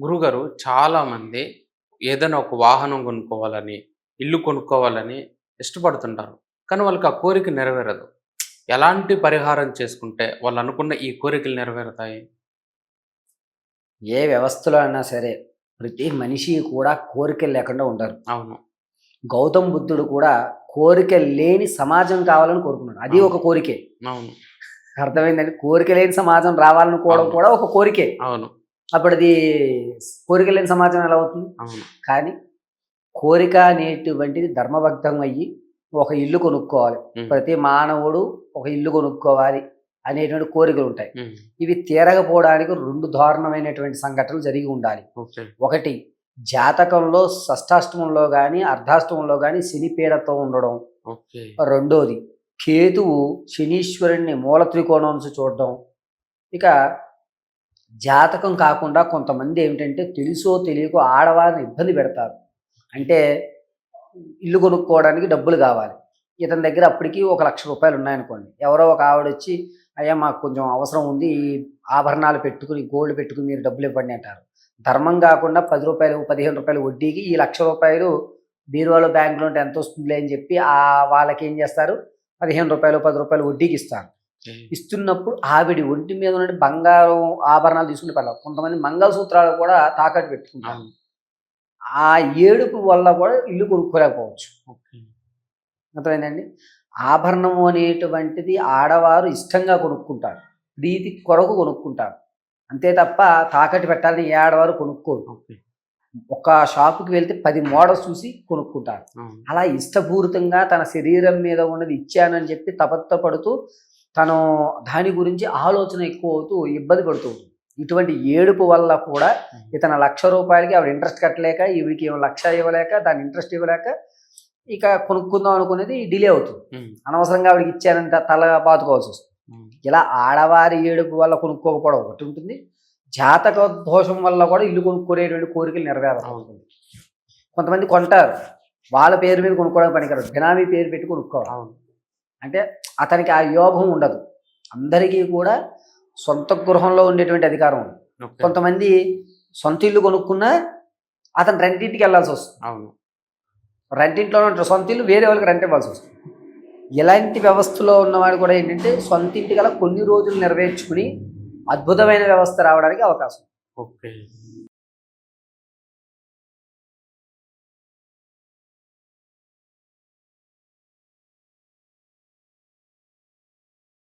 గురుగారు చాలా మంది ఏదైనా ఒక వాహనం కొనుక్కోవాలని ఇల్లు కొనుక్కోవాలని ఇష్టపడుతుంటారు. కానీ వాళ్ళకి ఆ కోరిక నెరవేరదు. ఎలాంటి పరిహారం చేసుకుంటే వాళ్ళు అనుకున్న ఈ కోరికలు నెరవేరుతాయి? ఏ వ్యవస్థలో అయినా సరే ప్రతి మనిషి కూడా కోరికలు లేకుండా ఉండరు అవును. గౌతమ్ బుద్ధుడు కూడా కోరిక లేని సమాజం కావాలని కోరుకున్నాడు. అది ఒక కోరికే. అవును. అర్థమైందండి? కోరిక లేని సమాజం రావాలనుకోవడం అవును. కూడా ఒక కోరికే. అవును. అప్పుడు అది కోరిక లేని సమాజం ఎలా అవుతుంది? అవును. కానీ కోరిక అనేటువంటిది ధర్మబద్ధం అయ్యి ఒక ఇల్లు కొనుక్కోవాలి. ప్రతి మానవుడు ఒక ఇల్లు కొనుక్కోవాలి అనేటువంటి కోరికలు ఉంటాయి. ఇవి తీరకపోవడానికి రెండు దారుణమైనటువంటి సంఘటనలు జరిగి ఉండాలి. ఒకటి జాతకంలో షష్టాష్టమంలో కానీ అర్ధాష్టమంలో కానీ శని పీడతో ఉండడం. రెండోది కేతువు శనీశ్వరుణ్ణి మూల త్రికోణం నుంచి చూడడం. ఇక జాతకం కాకుండా కొంతమంది ఏమిటంటే తెలుసో తెలియకో ఆడవారిని ఇబ్బంది పెడతారు. అంటే ఇల్లు కొనుక్కోవడానికి డబ్బులు కావాలి. ఇతని దగ్గర అప్పటికి ఒక లక్ష రూపాయలు ఉన్నాయనుకోండి. ఎవరో ఒక ఆవిడ వచ్చి అయ్యా మాకు కొంచెం అవసరం ఉంది ఈ ఆభరణాలు పెట్టుకుని గోల్డ్ పెట్టుకుని మీరు డబ్బులు ఇవ్వండి అంటారు. ధర్మం కాకుండా పది రూపాయలు పదిహేను రూపాయలు వడ్డీకి ఈ లక్ష రూపాయలు బీరువాలో బ్యాంకులో ఉంటే ఎంత వస్తుందిలే అని చెప్పి ఆ వాళ్ళకి ఏం చేస్తారు? పదిహేను రూపాయలు పది రూపాయలు వడ్డీకి ఇస్తారు. ఇస్తున్నప్పుడు ఆవిడి ఒంటి మీద ఉన్న బంగారం ఆభరణాలు తీసుకుని పర్లేదు. కొంతమంది మంగళసూత్రాలు కూడా తాకట్టు పెట్టుకుంటారు. ఆ ఏడుపు వల్ల కూడా ఇల్లు కొనుక్కోలేకపోవచ్చు. అర్థమైందండి? ఆభరణము అనేటువంటిది ఆడవారు ఇష్టంగా కొనుక్కుంటారు. ప్రీతి కొరకు కొనుక్కుంటారు. అంతే తప్ప తాకట్టు పెట్టాలని ఏ ఆడవారు కొనుక్కోరు. ఒక షాపుకి వెళ్తే పది మోడల్స్ చూసి కొనుక్కుంటారు. అలా ఇష్టపూరితంగా తన శరీరం మీద ఉన్నది ఇచ్చానని చెప్పి తపత్త పడుతూ తను దాని గురించి ఆలోచన ఎక్కువ అవుతూ ఇబ్బంది పడుతూ ఇటువంటి ఏడుపు వల్ల కూడా ఇతను లక్ష రూపాయలకి ఆవిడ ఇంట్రెస్ట్ కట్టలేక ఈవిడికి ఏమో లక్ష ఇవ్వలేక దాని ఇంట్రెస్ట్ ఇవ్వలేక ఇక కొనుక్కుందాం అనుకునేది డిలే అవుతుంది. అనవసరంగా ఆవిడకి ఇచ్చానంట తల బాదుకోవాల్సి వస్తుంది. ఇలా ఆడవారి ఏడుపు వల్ల కొనుక్కోకపోవడం ఒకటి ఉంటుంది. జాతక దోషం వల్ల కూడా ఇల్లు కొనుక్కునేటువంటి కోరికలు నెరవేరుతుంది కొంతమంది కొంటారు. వాళ్ళ పేరు మీద కొనుక్కోవడానికి పనికిరాదు. బినామీ పేరు పెట్టి కొనుక్కోవాలి. అంటే అతనికి ఆ యోగం ఉండదు. అందరికీ కూడా సొంత గృహంలో ఉండేటువంటి అధికారం ఉంది. కొంతమంది సొంత ఇల్లు కొనుక్కున్నా అతను రెంటింటికి వెళ్ళాల్సి వస్తుంది. అవును. రెంటింట్లో ఉంటారు. సొంత ఇల్లు వేరే వాళ్ళకి రెంట్ ఇవ్వాల్సి వస్తుంది. ఇలాంటి వ్యవస్థలో ఉన్నవాడు కూడా ఏంటంటే సొంత ఇంటి గల కొన్ని రోజులు నెరవేర్చుకుని అద్భుతమైన వ్యవస్థ రావడానికి అవకాశం. ఓకే.